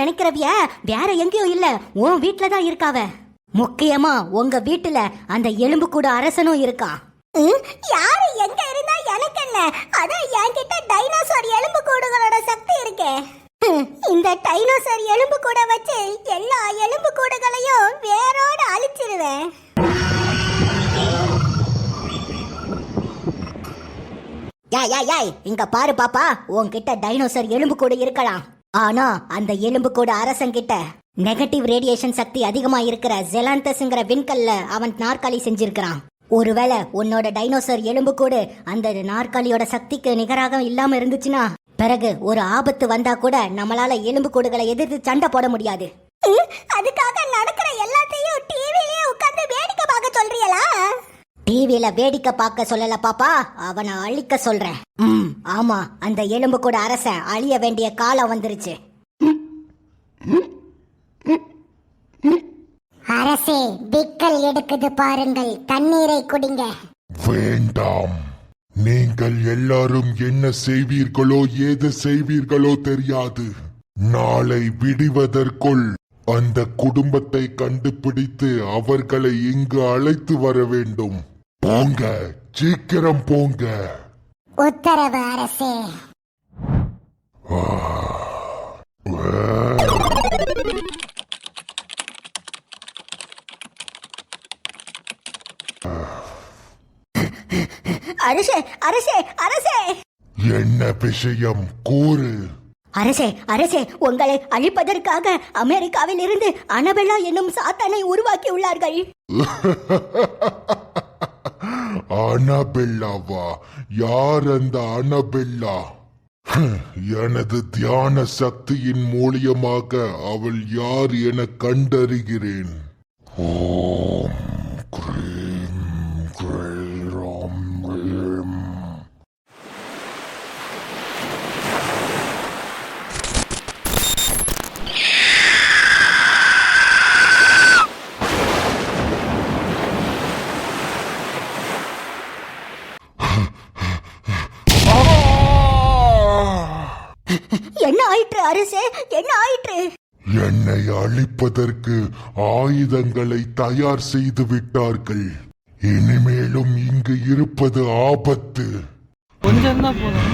நினைக்கிறவிய? வேற எங்கேயும் இல்ல. உன் வீட்ல தான் இருக்காவ. முக்கியமா உங்க வீட்டுல அந்த எலும்பு கூட அரசனும் இருக்கான் யாரு எங்க இருந்தா எனக்கு என்ன? அதான் என்கிட்ட டைனோசர் எலும்பு கூடுகளோட சக்தி இருக்கே. இந்த டைனோசர் எலும்பு கூட வச்சு எல்லா எலும்பு கூடுகளையும் வேரோட அழிச்சிருவேன். யாய் யாய் யாய் இங்க பாரு பாப்பா. உன்கிட்ட டைனோசர் எலும்பு கூட இருக்கலாம். ஆனா அந்த எலும்பு கூட அரசன் கிட்ட நெகட்டிவ் ரேடியேஷன் சக்தி அதிகமா இருக்கிற ஜெலாந்தஸ்ங்கிற விண்கல்ல அவன் நாற்காலி செஞ்சிருக்கிறான். ஒருவேளை உன்னோட டைனோசர் எலும்பு கூடு அந்த நாற்காலியோட சக்திக்கு நிகராக இல்லாம இருந்துச்சுன்னா பிறகு ஒரு ஆபத்து வந்தா கூட நம்மளால எலும்பு கூடுகளை எதிர்த்து சண்டை போட முடியாது. அதுக்காக நடக்கிற எல்லாத்தையும் டிவிலே உட்கார்ந்து வேடிக்கை பார்க்க சொல்றியலா டிவில வேடிக்கை பார்க்க சொல்லல பாப்பா. அவனை அழிக்க சொல்றேன். ம். ஆமா அந்த எலும்பு கூட அரசன் அழிய வேண்டிய காலம் வந்துருச்சு. அரசே விக்கல் எடுக்குது பாருங்கள். தண்ணீரை குடிங்க. வேண்டாம். நீங்கள் எல்லாரும் என்ன செய்வீர்களோ ஏது செய்வீர்களோ தெரியாது. நாளை விடிவதற்குள் அந்த குடும்பத்தை கண்டுபிடித்து அவர்களை இங்கு அழைத்து வர வேண்டும். போங்க சீக்கிரம் போங்க. உத்தரவு அரசே. அரசே அரசே அரசே. என்ன விஷயம்? கூறு. அரசே அரசே உங்களை அழிப்பதற்காக அமெரிக்காவில் இருந்து அனபெல்லா என்னும் சாத்தானை உருவாக்கி உள்ளார்கள் அனபெல்லாவா? யார் அந்த அனபெல்லா? எனது தியான சக்தியின் மூலியமாக அவள் யார் என கண்டறிகிறேன். ஓம். ஆயிற்று அரசே என்ன ஆயிற்று? என்னை அழிப்பதற்கு ஆயுதங்களை தயார் செய்து விட்டார்கள். இனிமேலும் இங்கு இருப்பது ஆபத்து. கொஞ்சம் தான் போதும்.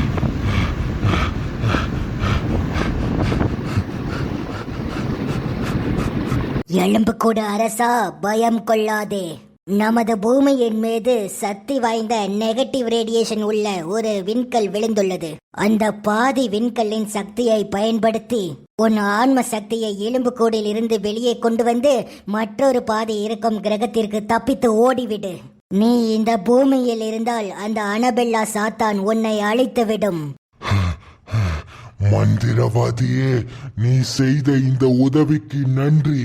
எலும்பு கூட அரசா பயம் கொள்ளாதே. நமது பூமியின் மீது சக்தி வாய்ந்த நெகட்டிவ் ரேடியேஷன் உள்ள ஒரு விண்கல் விழுந்துள்ளது. அந்த பாதி விண்கல்லின் சக்தியை பயன்படுத்தி உன் ஆன்ம சக்தியை எலும்புக்கூடில் இருந்து வெளியே கொண்டு வந்து மற்றொரு பாதி இருக்கும் கிரகத்திற்கு தப்பித்து ஓடிவிடு. நீ இந்த பூமியில் இருந்தால் அந்த அனபெல்லா சாத்தான் உன்னை அழைத்துவிடும். மந்திரவாதியே நீ செய்த இந்த உதவிக்கு நன்றி.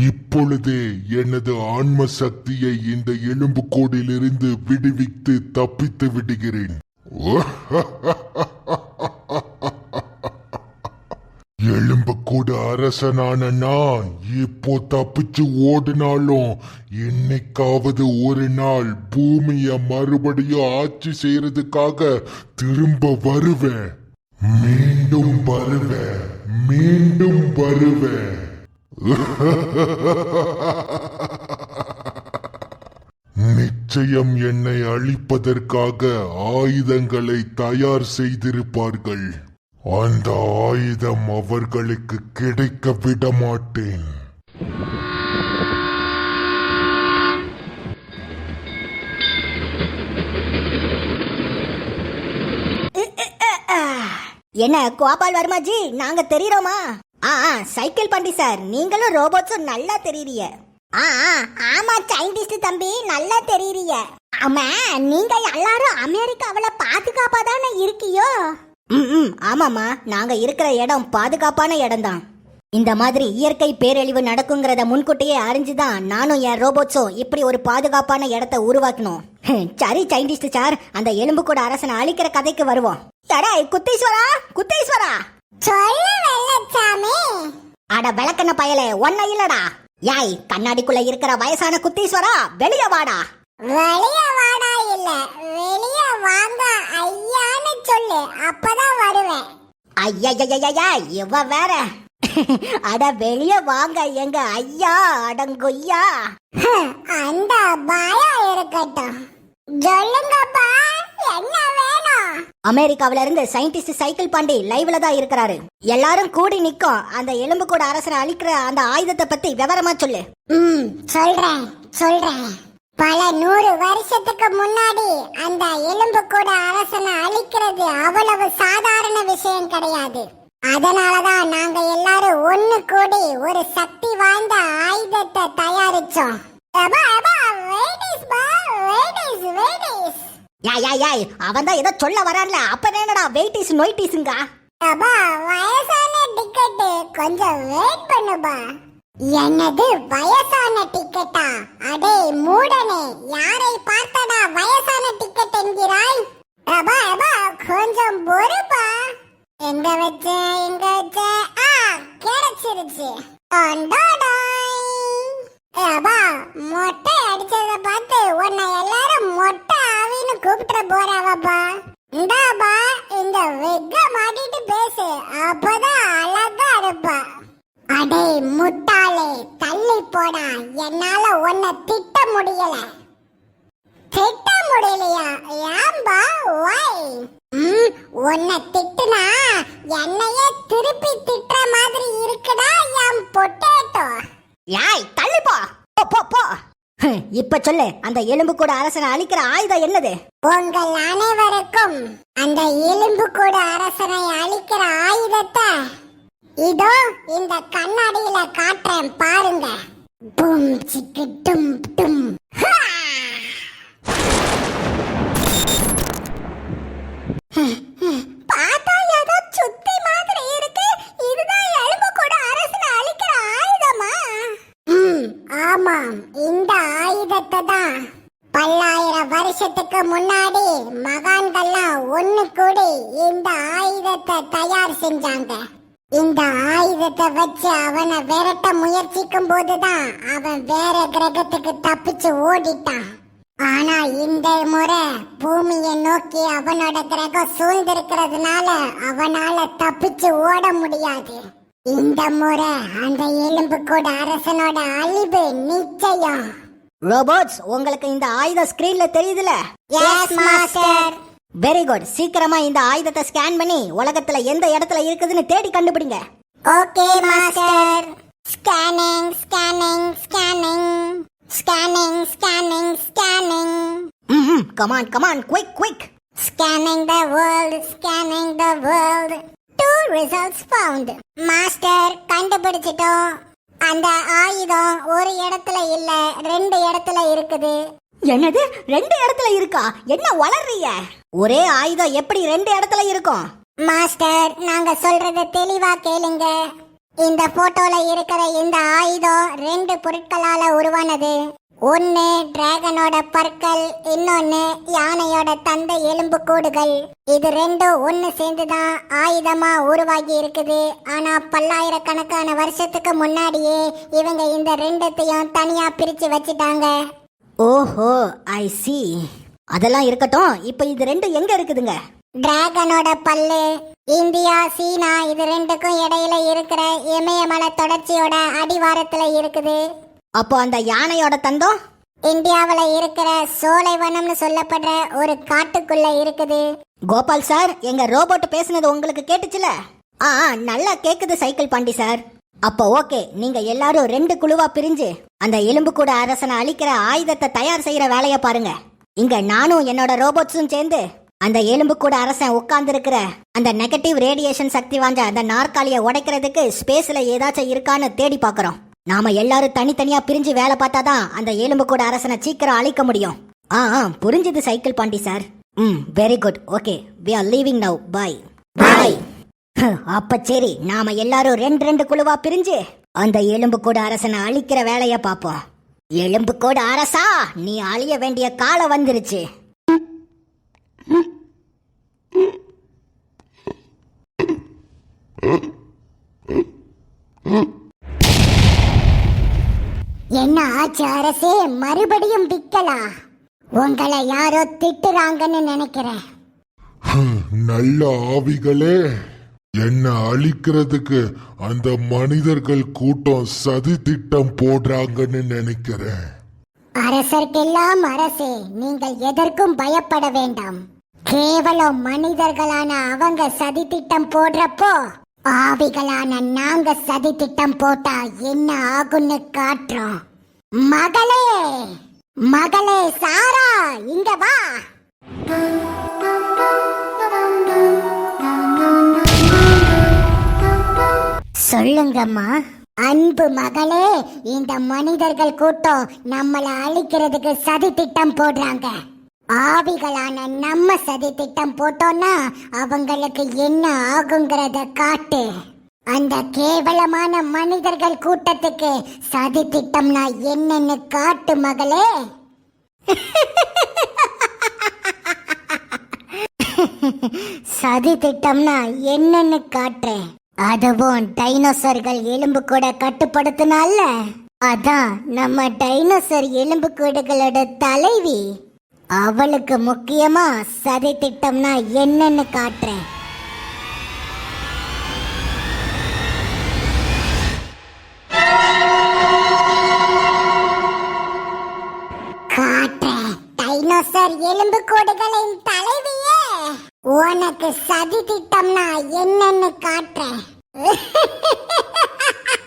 இப்பொழுதே எனது ஆன்ம சக்தியை இந்த எலும்புக்கோடிலிருந்து விடுவித்து தப்பித்து விடுகிறேன். எலும்புக்கூடு அரசனான நான் இப்போ தப்பிச்சு ஓடினாலும் என்னைக்காவது ஒரு நாள் பூமிய மறுபடியும் ஆட்சி செய்யறதுக்காக திரும்ப வருவேன். மீண்டும் வருவேன். மீண்டும் வருவேன். நிச்சயம் என்னை அழிப்பதற்காக ஆயுதங்களை தயார் செய்திருப்பார்கள். அந்த ஆயுதம் அவர்களுக்கு கிடைக்க விட மாட்டேன் என்ன கோபால் வர்மாஜி நாங்க தெரியறோமா? ஆ ஆ, சைக்கிள் பண்டி சார். நீங்களும் ரோபோட்ஸும் நல்லா தெரியறீங்க. ஆ ஆமா சயின்டிஸ்ட் தம்பி நல்லா தெரியறிய ஆமா நீங்க எல்லாரும் அமெரிக்காவில் பாதுகாப்பா தானே இருக்கியோ? ம் ம் ஆமாம்மா. நாங்கள் இருக்கிற இடம் பாதுகாப்பான இடம்தான். இந்த மாதிரி இயற்கை பேரழிவு நடக்குங்கிறத முன்கூட்டியே அறிஞ்சு தான் நானும் என் ரோபோட்ஸும் இப்படி ஒரு பாதுகாப்பான இடத்த உருவாக்கணும் சரி சயின்டிஸ்ட் சார். அந்த எலும்பு கூட அரசனை அழிக்கிற கதைக்கு வருவோம். தடா குத்தீஸ்வரா? குத்தீஸ்வரா? அட விளக்கண்ண பயலே ஒன்ன இல்லடா. யாய் கண்ணாடிக்குள்ள இருக்கிற வயசான குத்தீஸ்வரா வெளிய வாடா. வெளிய வாடா இல்ல வெளிய வாங்க ஐயான்னு சொல்லு அப்பதான் வருவேன். ஐயா இவ வேற. அட வெளிய வாங்க எங்க ஐயா அடங்கொய்யா அந்த பயம் இருக்கட்டும் சொல்லுங்கப்பா என்ன வேணும் அமெரிக்காவில இருந்து சயின்டிஸ்ட் சைக்கிள் பாண்டி லைவ்ல தான் இருக்கிறாரு. எல்லாரும் கூடி நிக்கும் அந்த எலும்பு கூட அரசனை அழிக்கிற அந்த ஆயுதத்தை பத்தி விவரமா சொல்லு. ம் சொல்றேன் சொல்றேன். பல நூறு வருஷத்துக்கு முன்னாடி அந்த எலும்பு கூட அரசனை அழிக்கிறது அவ்வளவு சாதாரண விஷயம் கிடையாது. அதனாலதான் நாங்க எல்லாரும் ஒண்ணு கூடி ஒரு சக்தி வாய்ந்த ஆயுதத்தை தயாரிச்சோம். அப்பா, யா யா. யாய் அவன் தான் ஏதோ சொல்ல வரான்ல. அப்ப என்னடா வெயிட்டிஸ் நொய்டிஸ்ங்க அப்பா, வயசான டிக்கெட் கொஞ்சம் வெயிட் பண்ணுப்பா. என்னது வயசான டிக்கெட்டா அடே மூடனே. யாரை பார்த்தடா வயசான டிக்கெட் என்கிறாய்? அப்பா அப்பா கொஞ்சம் பொறுப்பா. எங்க வச்ச எங்க வச்ச? ஆ கிடைச்சிருச்சு. அண்டாடாய். அப்பா மொட்டை அடிச்சத பார்த்து உன்னை எல்லாரும் மொட்டை கூப்பிட்டு போறாவப்பா. இந்தாப்பா இந்த வெக்க மாட்டிட்டு பேசு. அப்பதான் அழகா இருப்பா. அடே முட்டாளே தள்ளி போடா. என்னால உன்னை திட்ட முடியல. திட்ட முடியலையா? ஏம்பா ஒய் ம், உன்னை திட்டுனா என்னையே திருப்பி திட்டுற மாதிரி இருக்குடா என் பொட்டேட்டோ. யாய் தள்ளி போ போ, போ. இப்ப சொல்லு. அந்த எலும்பு கூட அரசனை அழிக்கிற ஆயுதம் என்னது? உங்கள் அனைவருக்கும் அந்த எலும்பு கூட அரசனை அழிக்கிற ஆயுதத்தை இதோ இந்த கண்ணாடியில காட்டுறேன் பாருங்க. பூம் சிக்கு டும் டும். ஹா! ஆமாம் இந்த ஆயுதத்தை தான். பல்லாயிரம் வருஷத்துக்கு முன்னாடி மகான்கள்லாம் ஒண்ணு கூடி இந்த ஆயுதத்தை தயார் செஞ்சாங்க. இந்த ஆயுதத்தை வச்சு அவனை விரட்ட முயற்சிக்கும் போதுதான் அவன் வேற கிரகத்துக்கு தப்பிச்சு ஓடிட்டான். ஆனா இந்த முறை பூமியை நோக்கி அவனோட கிரகம் சூழ்ந்திருக்கிறதுனால அவனால தப்பிச்சு ஓட முடியாது. இந்த முறை அந்த எலும்பு கூட அரசனோட அழிவு நிச்சயம். ரோபோட்ஸ் உங்களுக்கு இந்த ஆயுதம் ஸ்கிரீன்ல தெரியுதுல? எஸ் மாஸ்டர் வெரி குட் சீக்கிரமா இந்த ஆயுதத்தை ஸ்கேன் பண்ணி உலகத்துல எந்த இடத்துல இருக்குதுன்னு தேடி கண்டுபிடிங்க. Okay master scanning scanning scanning scanning scanning scanning hmm come on come on quick quick scanning the world scanning the world two results found master கண்டுபிடிச்சிட்டோம். அந்த ஆயுதம் ஒரு இடத்துல இல்ல ரெண்டு இடத்துல இருக்குது. என்னது? ரெண்டு இடத்துல இருக்கா? என்ன வளர்றீங்க? ஒரே ஆயுதம் எப்படி ரெண்டு இடத்துல இருக்கும்? மாஸ்டர் நாங்க சொல்றத தெளிவா கேளுங்க. இந்த போட்டோல இருக்கிற இந்த ஆயுதம் ரெண்டு பொருட்களால உருவானது. ஒன்னு டிராகனோட பற்கள் இன்னொன்னு யானையோட தந்தை எலும்பு கூடுகள். இது ரெண்டும் ஒன்னு சேர்ந்துதான் ஆயுதமா உருவாகி இருக்குது. ஆனா பல்லாயிரக்கணக்கான வருஷத்துக்கு முன்னாடியே இவங்க இந்த ரெண்டத்தையும் தனியா பிரிச்சு வச்சிட்டாங்க. ஓஹோ ஐ சி அதெல்லாம் இருக்கட்டும் இப்போ இது ரெண்டு எங்க இருக்குதுங்க? டிராகனோட பல்லு இந்தியா சீனா இது ரெண்டுக்கும் இடையில இருக்கிற இமயமலை தொடர்ச்சியோட அடிவாரத்துல இருக்குது. அப்போ அந்த யானையோட தந்தம்? இந்தியாவுல இருக்கிற சோலைவனம்னு சொல்லப்படுற ஒரு காட்டுக்குள்ள இருக்குது. கோபால் சார் எங்க ரோபோட் பேசுனது உங்களுக்கு கேட்டுச்சுல? ஆ ஆ, நல்லா கேக்குது சைக்கிள் பாண்டி சார். அப்போ ஓகே நீங்க எல்லாரும் ரெண்டு குழுவா பிரிஞ்சு அந்த எலும்பு கூட அரசனை அழிக்கிற ஆயுதத்தை தயார் செய்யற வேலைய பாருங்க. இங்க நானும் என்னோட ரோபோட்ஸும் சேர்ந்து அந்த எலும்பு கூட அரசன் உட்கார்ந்து அந்த நெகட்டிவ் ரேடியேஷன் சக்தி வாய்ந்த அந்த நாற்காலியை உடைக்கிறதுக்கு ஸ்பேஸ்ல ஏதாச்சும் இருக்கான்னு தேடி பார்க்கறோம். நாம எல்லாரும் தனித்தனியா பிரிஞ்சு வேலை பார்த்தாதான் அந்த எலும்பு கூட அரசனை சீக்கிரம் அழிக்க முடியும். ஆ ஆ புரிஞ்சுது cycle Pandi sir. Hmm very good okay we are leaving now bye bye அப்ப சரி நாம எல்லாரும் ரெண்டு ரெண்டு குழுவா பிரிஞ்சு அந்த எலும்பு கூட அரசனை அழிக்கிற வேலைய பாப்போம் எலும்பு கூட அரசா நீ அழிய வேண்டிய காலம் வந்துருச்சு. என்ன ஆச்சு அரசே? மறுபடியும் விக்கலா உங்களை யாரோ திட்டுறாங்கன்னு நினைக்கிறேன். நல்ல ஆவிகளே. என்ன அழிக்கிறதுக்கு அந்த மனிதர்கள் கூட்டம் சதி திட்டம் போடுறாங்கன்னு நினைக்கிறேன். அரசர்க்கெல்லாம் அரசே நீங்கள் எதற்கும் பயப்பட வேண்டாம். கேவலம் மனிதர்களான அவங்க சதி திட்டம் போடுறப்போ ஆவிகளான நாங்க சதி திட்டம் போட்டா என்ன ஆகும்னு காட்டுறோம். மகளே மகளே சாரா இங்க வா. சொல்லுங்கம்மா. அன்பு மகளே இந்த மனிதர்கள் கூட்டம் நம்மள அழிக்கிறதுக்கு சதி திட்டம் போடுறாங்க. ஆவிகளான நம்ம சதி திட்டம் போட்டோம்னா அவங்களுக்கு என்ன ஆகுங்கிறத காட்டு. அந்த கேவலமான மனிதர்கள் கூட்டத்துக்கு சதி திட்டம்னா என்னன்னு காட்டு மகளே. சதி திட்டம்னா என்னன்னு காட்டுறேன் அதுவும் டைனோசர்கள் எலும்பு கூட கட்டுப்படுத்தினால? அதான் நம்ம டைனோசர் எலும்பு கூடுகளோட தலைவி. அவளுக்கு முக்கியமா சதி திட்டம்னா என்னன்னு காட்டுறேன் காட்டுறேன் கோடுகளின் தலைவியே உனக்கு சதி திட்டம்னா என்னன்னு காட்டுறேன்.